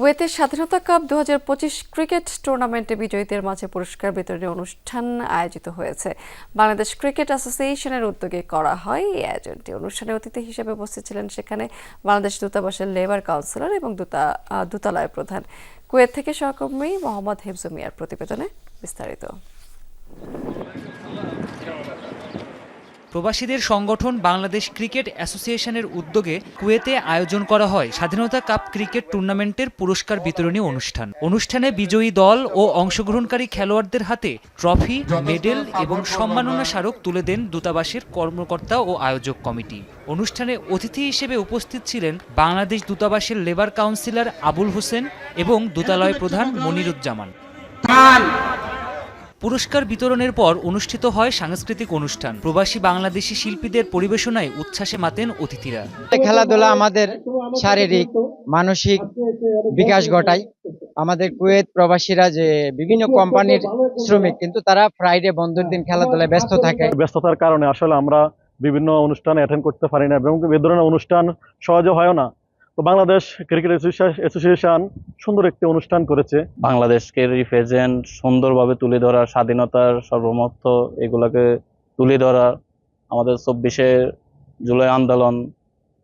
কুয়েতের স্বাধীনতা কাপ দু হাজার পঁচিশ ক্রিকেট টুর্নামেন্টে বিজয়ীদের মাঝে পুরস্কার বিতরণী অনুষ্ঠান আয়োজিত হয়েছে। বাংলাদেশ ক্রিকেট অ্যাসোসিয়েশনের উদ্যোগে করা হয়। এই আয়োজনটি অনুষ্ঠানে অতিথি হিসেবে উপস্থিত ছিলেন সেখানে বাংলাদেশ দূতাবাসের লেবার কাউন্সিলর এবং দূতা দূতালয় প্রধান। কুয়েত থেকে সহকর্মী মোহাম্মদ হেফজু মিয়ার প্রতিবেদনে বিস্তারিত। প্রবাসীদের সংগঠন বাংলাদেশ ক্রিকেট অ্যাসোসিয়েশনের উদ্যোগে কুয়েতে আয়োজন করা হয় স্বাধীনতা কাপ ক্রিকেট টুর্নামেন্টের পুরস্কার বিতরণী অনুষ্ঠান। অনুষ্ঠানে বিজয়ী দল ও অংশগ্রহণকারী খেলোয়াড়দের হাতে ট্রফি, মেডেল এবং সম্মাননা স্মারক তুলে দেন দূতাবাসের কর্মকর্তা ও আয়োজক কমিটি। অনুষ্ঠানে অতিথি হিসেবে উপস্থিত ছিলেন বাংলাদেশ দূতাবাসের লেবার কাউন্সিলর আবুল হোসেন এবং দূতালয় প্রধান মনিরুজ্জামান। পুরস্কার বিতরণের পর অনুষ্ঠিত হয় সাংস্কৃতিক অনুষ্ঠান। প্রবাসী বাংলাদেশি শিল্পীদের পরিবেশনায় উচ্ছ্বাসে মাতেন অতিথিরা। খেলাধুলা আমাদের শারীরিক মানসিক বিকাশ ঘটায়। আমাদের কুয়েত প্রবাসীরা যে বিভিন্ন কোম্পানির শ্রমিক কিন্তু তারা ফ্রাইডে বন্ধুর দিন খেলাধুলায় ব্যস্ত থাকে। ব্যস্ততার কারণে আসলে আমরা বিভিন্ন অনুষ্ঠানে অ্যাটেন্ড করতে পারি না এবং এ ধরনের অনুষ্ঠান সহজে হয় না। তো বাংলাদেশ ক্রিকেট অ্যাসোসিয়েশন সুন্দর একটি অনুষ্ঠান করেছে। বাংলাদেশকে রিপ্রেজেন্ট সুন্দরভাবে তুলে ধরা স্বাধীনতার সর্বমত্ত এগুলাকে তুলে ধরা আমাদের চব্বিশে জুলাই আন্দোলন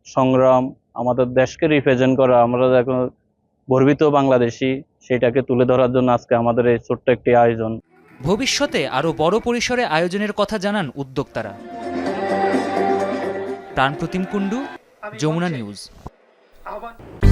সংগ্রাম আমাদের দেশকে রিপ্রেজেন্ট করা আমরা এখন গর্বিত বাংলাদেশি সেটাকে তুলে ধরার জন্য আজকে আমাদের এই ছোট্ট একটি আয়োজন। ভবিষ্যতে আরও বড় পরিসরে আয়োজনের কথা জানান উদ্যোক্তারা। প্রাণপ্রতিম কুণ্ডু যমুনা নিউজ। aber...